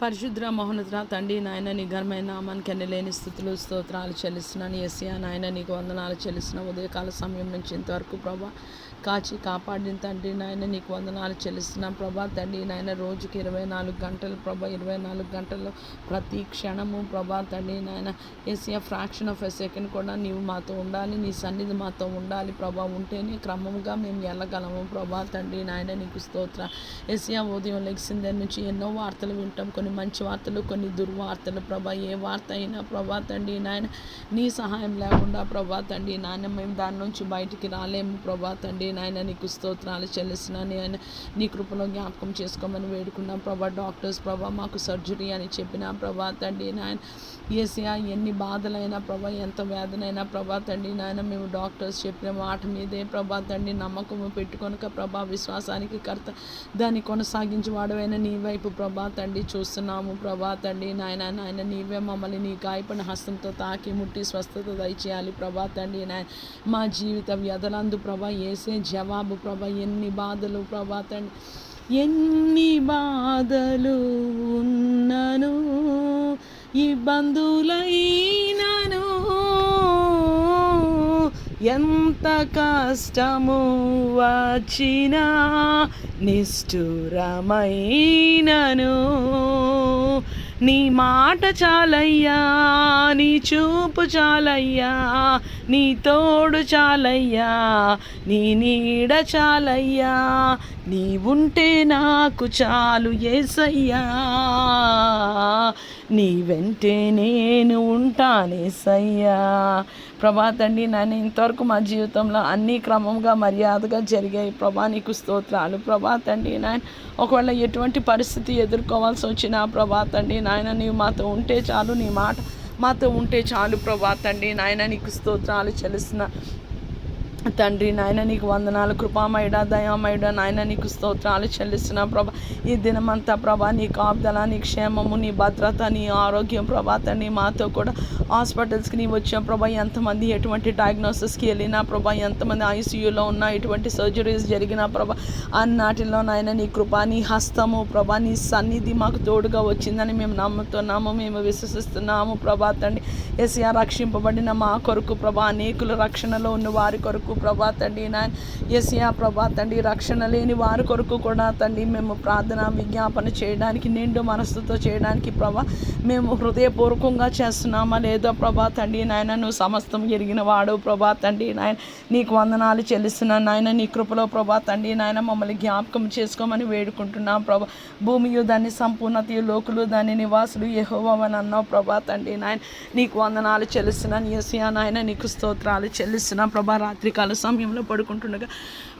పరిశుద్ర మోహనద్ర తండ్రి నాయన నీ ఘనమైన నామానికి అన్ని లేని స్థుతులు స్తోత్రాలు చెల్లిస్తున్నాను. ఎస్యా నాయన నీకు వందనాలు చెల్లిస్తున్న ఉదయకాల సమయం నుంచి ఇంతవరకు ప్రభా కాచి కాపాడిన తండ్రి నాయన నీకు వందనాలు చెల్లిస్తున్నాం ప్రభా. తండ్రి నాయన రోజుకి ఇరవై నాలుగు గంటలు ప్రభా ఇరవై నాలుగు గంటలు ప్రతి క్షణము ప్రభా. తండ్రి నాయన ఎస్యా ఫ్రాక్షన్ ఆఫ్ ఎ సెకండ్ కూడా నీవు మాతో ఉండాలి నీ సన్నిధి మాతో ఉండాలి ప్రభా. ఉంటేనే క్రమంగా మేము వెళ్ళగలము ప్రభా. తండ్రి నాయన నీకు స్తోత్ర. ఎస్యా ఉదయం లెగిసిన దగ్గర నుంచి ఎన్నో వార్తలు వింటాం. కొన్ని మంచి వార్తలు కొన్ని దుర్వార్తలు. ప్రభా ఏ వార్త అయినా ప్రభా తండ్రి నాయన నీ సహాయం లేకుండా ప్రభా తండ్రి నాయన మేము దాని నుంచి బయటికి రాలేము ప్రభా తండ్రి నాయన. నీకు స్తోత్రాలు చెల్లిస్తున్నాను ఆయన నీ కృపలో జ్ఞాపకం చేసుకోమని వేడుకున్నాం ప్రభా. డాక్టర్స్ ప్రభా మాకు సర్జరీ అని చెప్పిన ప్రభా తండ్రి నాయన. ఏసియా ఎన్ని బాధలైనా ప్రభా ఎంత వేదనైనా ప్రభా తండ్రి నాయన మేము డాక్టర్స్ చెప్పిన మాట మీదే ప్రభా తండ్రి నమ్మకము పెట్టుకొనక ప్రభా విశ్వాసానికి కర్త దాన్ని కొనసాగించి వాడవైన నీ వైపు ప్రభా తండ్రి ప్రార్థిస్తున్నాము ప్రభా తండ్రి. నాయన నాయన నీవే మమ్మల్ని నీ గాయపడిన హస్తంతో తాకి ముట్టి స్వస్థత దయచేయాలి ప్రభా తండ్రి. నాయన మా జీవిత వ్యధలందు ప్రభా ఏసే జవాబు ప్రభా ఎన్ని బాధలు ప్రభా తండ్రి. ఎన్ని బాధలు ఉన్నను బంధువులై ఎంత కష్టము వచ్చినా నిష్ఠురమైనను. నీ మాట చాలయ్యా నీ చూపు చాలయ్యా నీ తోడు చాలయ్యా నీ నీడ చాలయ్యా నీ ఉంటే నాకు చాలు ఏసయ్యా. నీ వెంటే నేను ఉంటానేసయ్యా. ప్రభా తండ్రి నాయన ఇంతవరకు మా జీవితంలో అన్ని క్రమంగా మర్యాదగా జరిగాయి. ప్రభా నీకు స్తోత్రాలు. ప్రభా తండ్రి నాయన ఒకవేళ ఎటువంటి పరిస్థితి ఎదుర్కోవాల్సి వచ్చినా ప్రభా తండ్రి నాయన నీవు మాతో ఉంటే చాలు. నీ మాట మాతో ఉంటే చాలు. ప్రభా తండ్రి నాయన నీకు స్తోత్రాలు చెల్లిస్తున్న. తండ్రి నాయన నీకు వందనాలు. కృపామయుడ దయామయుడ నాయన నీకు స్తోత్రాలు చెల్లిస్తున్నా ప్రభా. ఈ దినమంతా ప్రభా నీ కాపుదల నీ క్షేమము నీ భద్రత నీ ఆరోగ్యం ప్రభా తండ్రి మాతో కూడా హాస్పిటల్స్కి నీ వచ్చిన ప్రభా. ఎంతమంది ఎటువంటి డయాగ్నోసిస్కి వెళ్ళినా ప్రభా ఎంతమంది ఐసీయూలో ఉన్నా ఎటువంటి సర్జరీస్ జరిగినా ప్రభా అన్నాటిలో నాయన నీ కృప నీ హస్తము ప్రభా నీ సన్నిధి మాకు తోడుగా వచ్చిందని మేము నమ్ముతున్నాము మేము విశ్వసిస్తున్నాము ప్రభా తండ్రి. ఎస్ఆర్ రక్షింపబడిన మా కొరకు ప్రభా అనేకులు రక్షణలో ఉన్న వారి కొరకు ప్రభా తండ్రి నా ఎసియా ప్రభా తండ్రి రక్షణ లేని వారి కొరకు కూడా తండ్రి మేము ప్రార్థన విజ్ఞాపన చేయడానికి నిండు మనస్సుతో చేయడానికి ప్రభా మేము హృదయపూర్వకంగా చేస్తున్నామా లేదో ప్రభా తండ్రి నాయన నువ్వు సమస్తం ఎరిగిన వాడు ప్రభా తండ్రి నాయన నీకు వందనాలు చెల్లిస్తున్నాను నాయన నీ కృపలో ప్రభా తండ్రి నాయన మమ్మల్ని జ్ఞాపకం చేసుకోమని వేడుకుంటున్నాం ప్రభా. భూమియు దాని సంపూర్ణత లోకులు దాని నివాసులు యెహోవావని అన్నావు ప్రభా తండ్రి నాయన నీకు వందనాలు చెల్లిస్తున్నాను ఎస్యా నాయన నీకు స్తోత్రాలు చెల్లిస్తున్నాం ప్రభా. రాత్రికాల సమయంలో పడుకుంటుండగా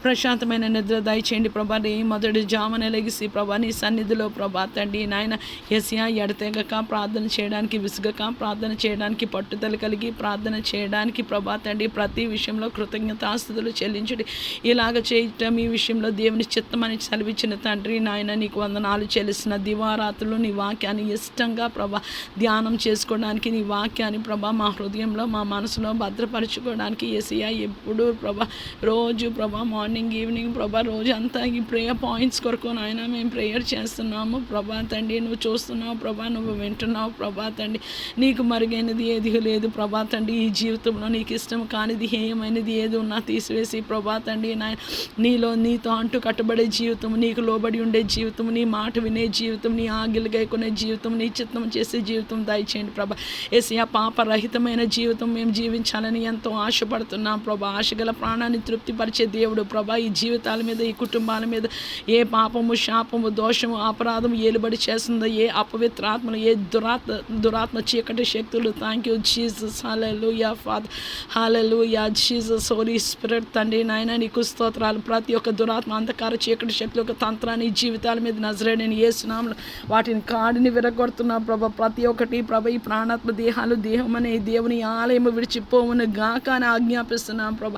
ప్రశాంతమైన నిద్ర దయచేయండి ప్రభా. నీ మొదటి జామన లెగిసి ప్రభా నీ సన్నిధిలో ప్రభా తండ్రి నాయన ఎసియా ఎడతెగక ప్రార్థన చేయడానికి విసుగక ప్రార్థన చేయడానికి పట్టుదల కలిగి ప్రార్థన చేయడానికి ప్రభా తండ్రి ప్రతి విషయంలో కృతజ్ఞతాస్థుతులు చెల్లించడి. ఇలాగ చేయటం ఈ విషయంలో దేవుని చిత్తమని చదివించిన తండ్రి నాయన నీకు వందనాలు చెల్లిసిన దివారాత్రులు నీ వాక్యాన్ని ఇష్టంగా ప్రభా ధ్యానం చేసుకోవడానికి నీ వాక్యాన్ని ప్రభా మా హృదయంలో మా మనసులో భద్రపరచుకోవడానికి ఏసియా ఎప్పుడు ప్రభా రోజు ప్రభా మార్నింగ్ ఈవినింగ్ ప్రభా రోజు అంతా ఈ ప్రేయర్ పాయింట్స్ కొరకు నాయన మేము ప్రేయర్ చేస్తున్నాము. ప్రభా తండ్రి నువ్వు చూస్తున్నావు ప్రభా నువ్వు వింటున్నావు ప్రభా తండ్రి. నీకు మరుగైనది ఏది లేదు ప్రభా తండ్రి. ఈ జీవితంలో నీకు ఇష్టం కానిది హేయమైనది ఏది ఉన్నా తీసివేసి ప్రభా తండ్రి నాయన నీలో నీతో అంటూ కట్టబడే జీవితం నీకు లోబడి ఉండే జీవితం నీ మాట వినే జీవితం నీ ఆగిలు గైకునే జీవితం నీ చిత్తం చేసే జీవితం దయచేయండి ప్రభా. ఏసియా పాపరహితమైన జీవితం మేము జీవించాలని ఎంతో ఆశపడుతున్నాం ప్రభా. ఆశ గల ప్రాణాన్ని తృప్తిపరిచే దేవుడు ప్రభా. ఈ జీవితాల మీద ఈ కుటుంబాల మీద ఏ పాపము శాపము దోషము అపరాధము ఏలుబడి చేస్తుందో ఏ అపవిత్రాత్మలు ఏ దురాత్మ దురాత్మ చీకటి శక్తులు. Thank you Jesus hallelujah father hallelujah Jesus holy spirit తండ్రి నాయన నీకు స్తోత్రాలు. ప్రతి ఒక్క దురాత్మ అంధకార చీకటి శక్తుల యొక్క తంత్రాన్ని జీవితాల మీద నజరేడని ఏ వాటిని కాడిని విరగొడుతున్నా ప్రభ. ప్రతి ఒక్కటి ప్రభ ఈ ప్రాణాత్మ దేహాలు దేహం అనే దేవుని ఆలయం విడిచిపోవును గాక అని ఆజ్ఞాపిస్తున్నాం ప్రభ.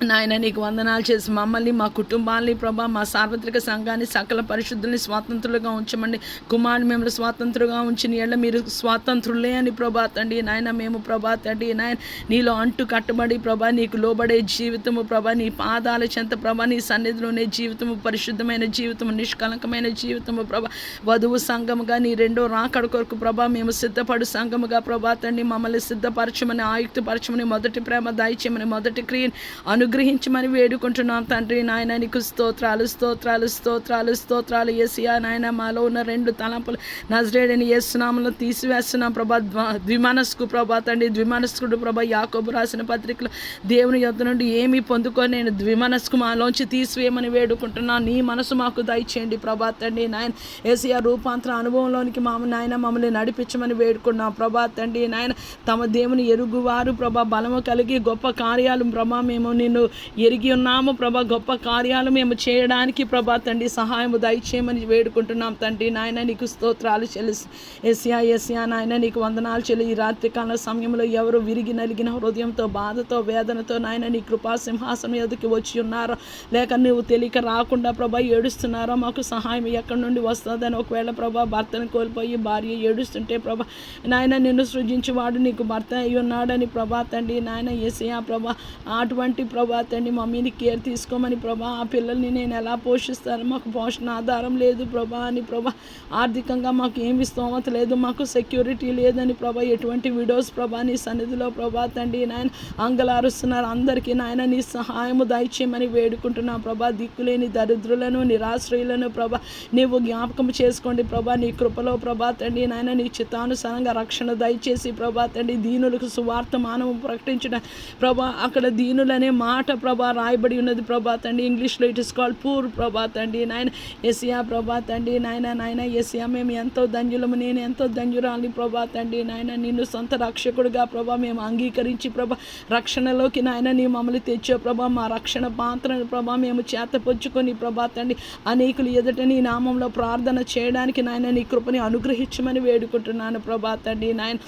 నాయన నీకు వందనాలు చేసి మమ్మల్ని మా కుటుంబాన్ని ప్రభా మా సార్వత్రిక సంఘాన్ని సకల పరిశుద్ధుల్ని స్వాతంత్రులుగా ఉంచమండి. కుమారుని మేము స్వాతంత్రులుగా ఉంచిన ఏళ్ళ మీరు స్వాతంత్రులే అని ప్రభా తండ్రి నాయన మేము ప్రభా తండ్రి నాయన నీలో అంటు కట్టబడి ప్రభా నీకు లోబడే జీవితము ప్రభా నీ పాదాల చెంత ప్రభా నీ సన్నిధిలోనే జీవితము పరిశుద్ధమైన జీవితము నిష్కలంకమైన జీవితము ప్రభా వధువు సంఘముగా నీ రెండో రాకడ కొరకు ప్రభా మేము సిద్ధపడు సంఘముగా ప్రభా తండ్రి మమ్మల్ని సిద్ధపరచమని ఆయుక్తపరచమని మొదటి ప్రేమ దయచేయమని మొదటి క్రియని అనుగ్రహించమని వేడుకుంటున్నాం తండ్రి నాయన. నీకు స్తోత్రాలు స్తోత్రాలు స్తోత్రాలు స్తోత్రాలు. ఏసియా నాయన మాలో ఉన్న రెండు తలంపులు నజరేడని ఏసునామలో తీసివేస్తున్నాం ప్రభా. ద్విమనస్కు ప్రభా తండ్రి ద్విమనస్కుడు ప్రభా. యాకోబు రాసిన పత్రికలో దేవుని యొద్ద నుండి ఏమీ పొందుకొని నేను ద్విమనస్కు మాలోంచి తీసివేయమని వేడుకుంటున్నాను నీ మనసు మాకు దయచేయండి ప్రభా తండ్రి నాయన. ఏసియా రూపాంతర అనుభవంలోనికి మా నాయన మమ్మల్ని నడిపించమని వేడుకున్నాం ప్రభా తండ్రి నాయన. తమ దేవుని ఎరుగువారు ప్రభా. బలము కలిగి గొప్ప కార్యాలు ప్రభా మేము నిన్ను ఎరిగి ఉన్నాము ప్రభా గొప్ప కార్యాలు మేము చేయడానికి ప్రభా తండ్రి సహాయము దయచేయమని వేడుకుంటున్నాం తండ్రి. నాయన నీకు స్తోత్రాలు చెల్లిసి ఎస్యా ఎస్యా నాయన నీకు వందనాలు చెల్లి. ఈ రాత్రికాల సమయంలో ఎవరు విరిగి నలిగిన హృదయంతో బాధతో వేదనతో నాయన నీ కృపా సింహాసనం ఎదుకి వచ్చి ఉన్నారో లేక నువ్వు తెలియక రాకుండా ప్రభా ఏడుస్తున్నారో మాకు సహాయం ఎక్కడి నుండి వస్తుందని ఒకవేళ ప్రభా భర్తను కోల్పోయి భార్య ఏడుస్తుంటే ప్రభా నాయన నిన్ను సృజించేవాడు నీకు భర్త అయి ఉన్నాడని ప్రభా తండ్రి నాయన ఏసయా ప్రభా అటువంటి ప్రభా తండ్రి మమ్మీని కేర్ తీసుకోమని ప్రభా ఆ పిల్లల్ని నేను ఎలా పోషిస్తాను? మాకు పోషణ ఆధారం లేదు ప్రభా అని ప్రభా ఆర్థికంగా మాకు ఏమి స్తోమత లేదు మాకు సెక్యూరిటీ లేదని ప్రభా ఎటువంటి విడోస్ ప్రభా నీ సన్నిధిలో ప్రభా తండ్రి నాయన అంగలారుస్తున్నారు అందరికీ నాయన నీ సహాయము దయచేయమని వేడుకుంటున్నా ప్రభా దిక్కులేని దరిద్రులను నిరాశ్రయులను ప్రభా నీవు జ్ఞాపకం చేసుకోండి ప్రభా నీ కృపలో ప్రభా తండ్రి నాయన నీ చిత్తానుసారంగా రక్షణ దయచేసి ప్రభా తండ్రి దీనులకు సువార్త మానవం ప్రకటించిన ప్రభా అక్కడ దీనులనే మాట ప్రభా రాయబడి ఉన్నది ప్రభా తండ్రి. ఇంగ్లీష్లో ఇట్ ఇస్ కాల్డ్ పూర్ ప్రభా తండ్రి. నాయన ఎసియా ప్రభా తండ్రి. నాయన నాయన ఎసియా మేము ఎంతో దంజులము నేను ఎంతో ధన్యురాలి ప్రభా తండ్రి. నాయన నిన్ను సొంత రక్షకుడుగా ప్రభా మేము అంగీకరించి ప్రభా రక్షణలోకి నాయన నీ మమ్మల్ని తెచ్చే ప్రభా మా రక్షణ పాత్రను ప్రభా మేము చేతపొచ్చుకొని ప్రభా తండ్రి. అనేకులు ఎదుట నీ నామంలో ప్రార్థన చేయడానికి నాయన నీ కృపని అనుగ్రహించమని వేడుకుంటున్నాను ప్రభా తండ్రి. నాయన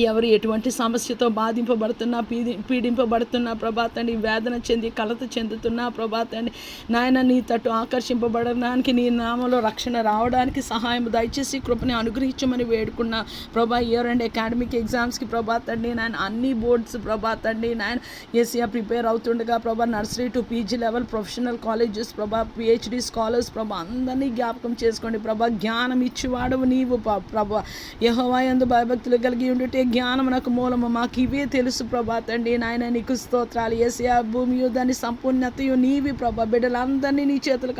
ఎవరు ఎటువంటి సమస్యతో బాధింపబడుతున్నా పీడి పీడింపబడుతున్నా ప్రభాతండి వేదన చెంది కలత చెందుతున్నా ప్రభాతండి నాయన నీ తట్టు ఆకర్షింపబడడానికి నీ నామంలో రక్షణ రావడానికి సహాయం దయచేసి కృపని అనుగ్రహించమని వేడుకున్నా. ప్రభా ఇయర్ అండ్ అకాడమిక్ ఎగ్జామ్స్కి ప్రభాతండి నాయన అన్ని బోర్డ్స్ ప్రభాతండి నాయన ఏసీఆ ప్రిపేర్ అవుతుండగా ప్రభా nursery to PG level professional colleges ప్రభా పిహెచ్డి స్కాలర్స్ ప్రభా అందరినీ జ్ఞాపకం చేసుకోండి. ప్రభా జ్ఞానం ఇచ్చివాడవు నీవు ప్రభా. యహోవాయందు భయభక్తులు కలిగి ఉండుటే జ్ఞానమునకు మూలము. మాకు ఇవే తెలుసు ప్రభా తండ్రి. నాయన నీకు స్తోత్రాలు. ఏసయా భూమి దాని సంపూర్ణతయు నీవి ప్రభా. బిడ్డలందరినీ నీ చేతులు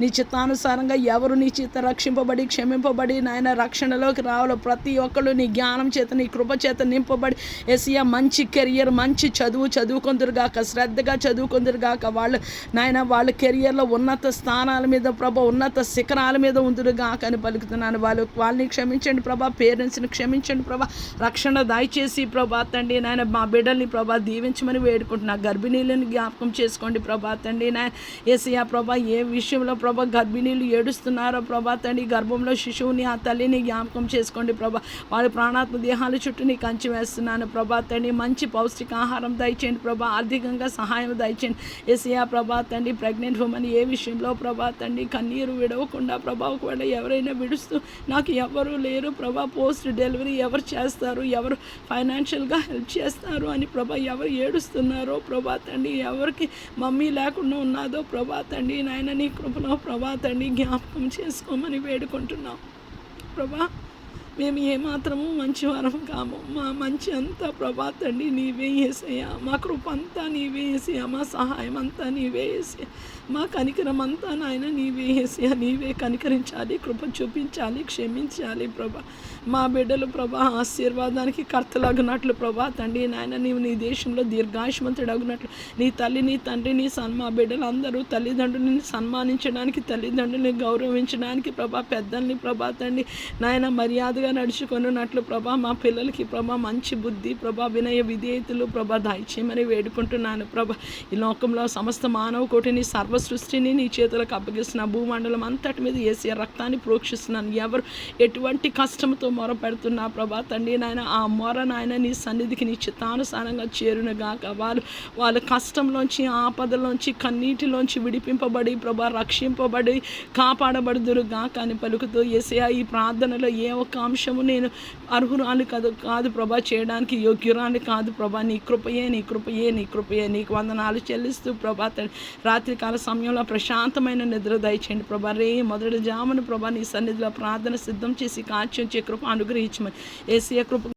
నీ చిత్తానుసారంగా ఎవరు నీ చిత్త రక్షింపబడి క్షమింపబడి నాయన రక్షణలోకి రావాలో ప్రతి ఒక్కళ్ళు నీ జ్ఞానం చేత నీ కృప చేత నింపబడి ఏసియా మంచి కెరియర్ మంచి చదువు చదువుకుందరుగాక శ్రద్ధగా చదువుకుందరుగాక వాళ్ళు నాయన వాళ్ళ కెరియర్లో ఉన్నత స్థానాల మీద ప్రభ ఉన్నత శిఖరాల మీద ఉందిరుగాక అని పలుకుతున్నాను. వాళ్ళు వాళ్ళని క్షమించండి ప్రభా పేరెంట్స్ని క్షమించండి ప్రభా రక్షణ దయచేసి ప్రభా తండ్రి నాయన మా బిడ్డల్ని ప్రభా దీవించమని వేడుకుంటున్నా. గర్భిణీలను జ్ఞాపకం చేసుకోండి ప్రభా తండ్రి నాయన. ఏసీ ప్రభా ఏ విషయంలో ప్రభా గర్భిణీలు ఏడుస్తున్నారో ప్రభా తండ్రి గర్భంలో శిశువుని ఆ తల్లిని జ్ఞాపకం చేసుకోండి ప్రభా. వాళ్ళ ప్రాణాత్మ దేహాల చుట్టూ నీ కంచి వేస్తున్నాను ప్రభా తండ్రి. మంచి పౌష్టికాహారం దయచేయండి ప్రభా. ఆర్థికంగా సహాయం దయచేయండి. ఏసీఆ ప్రభా తండ్రి ప్రెగ్నెంట్ ఉమెన్ ఏ విషయంలో ప్రభా తండ్రి కన్నీరు విడవకుండా ప్రభా ఒకవేళ ఎవరైనా విడుస్తూ నాకు ఎవరు లేరు ప్రభా పోస్ట్ డెలివరీ ఎవరు చేస్తారు ఎవరు ఫైనాన్షియల్గా హెల్ప్ చేస్తారు అని ప్రభా ఎవరు ఏడుస్తున్నారో ప్రభా తండ్రి ఎవరికి మమ్మీ లేకుండా ఉన్నదో ప్రభా తండ్రి నాయన నీ కృపలో ప్రభా తండ్రి జ్ఞాపకం చేసుకోమని వేడుకుంటున్నాం. ప్రభా మేము ఏమాత్రము మంచివారం కాము. మా మంచి అంతా ప్రభా తండ్రి నీవే వేసేయా మా కృప అంతా నీవే వేసేయా మా సహాయం అంతా నీవే వేసేయా మా కనికరం అంతా నాయన నీవే వేసేయా నీవే కనికరించాలి కృప చూపించాలి క్షమించాలి ప్రభా. మా బిడ్డలు ప్రభా ఆశీర్వాదానికి కర్తలగినట్లు ప్రభా తండ్రి నాయన నీవు నీ దేశంలో దీర్ఘాయుష్మంతుడగినట్లు. నీ తల్లి నీ తండ్రి నీ సన్ మా బిడ్డలు అందరూ తల్లిదండ్రులని సన్మానించడానికి తల్లిదండ్రులని గౌరవించడానికి ప్రభా పెద్దల్ని ప్రభా తండ్రి నాయన మర్యాదగా బిడ్డలుగా నడుచుకొనున్నట్లు ప్రభా మా పిల్లలకి ప్రభా మంచి బుద్ధి ప్రభా వినయ విధేయతలు ప్రభా దయచేయమని వేడుకుంటున్నాను ప్రభా. ఈ లోకంలో సమస్త మానవ కోటిని సర్వ సృష్టిని నీ చేతులకు అప్పగిస్తున్న భూమండలం అంతటి మీద ఏసీ రక్తాన్ని ప్రోక్షిస్తున్నాను. ఎవరు ఎటువంటి కష్టంతో మొర పెడుతున్నా ప్రభా తండ్రి నాయన ఆ మొర నాయన నీ సన్నిధికి నీ చిత్తానుసారంగా చేరునుగాక. వాళ్ళు వాళ్ళ కష్టంలోంచి ఆపదలోంచి కన్నీటిలోంచి విడిపింపబడి ప్రభా రక్షింపబడి కాపాడబడుదురు గాక అని పలుకుతూ ఏసయా ఈ ప్రార్థనలో ఏ ఒక్క అంశము నేను అర్హురాలు కాదు కాదు ప్రభా చేయడానికి యోగ్యురాలు కాదు ప్రభా. నీ కృపయే నీ కృపయే నీ కృపయే. నీకు వందనాలు చెల్లిస్తూ ప్రభా రాత్రికాల సమయంలో ప్రశాంతమైన నిద్ర దయచేయండి ప్రభా. రే మొదటి జామును ప్రభా నీ సన్నిధిలో ప్రార్థన సిద్ధం చేసి కాచి ఉంచే కృప అనుగ్రహించమని. ఏసీ కృప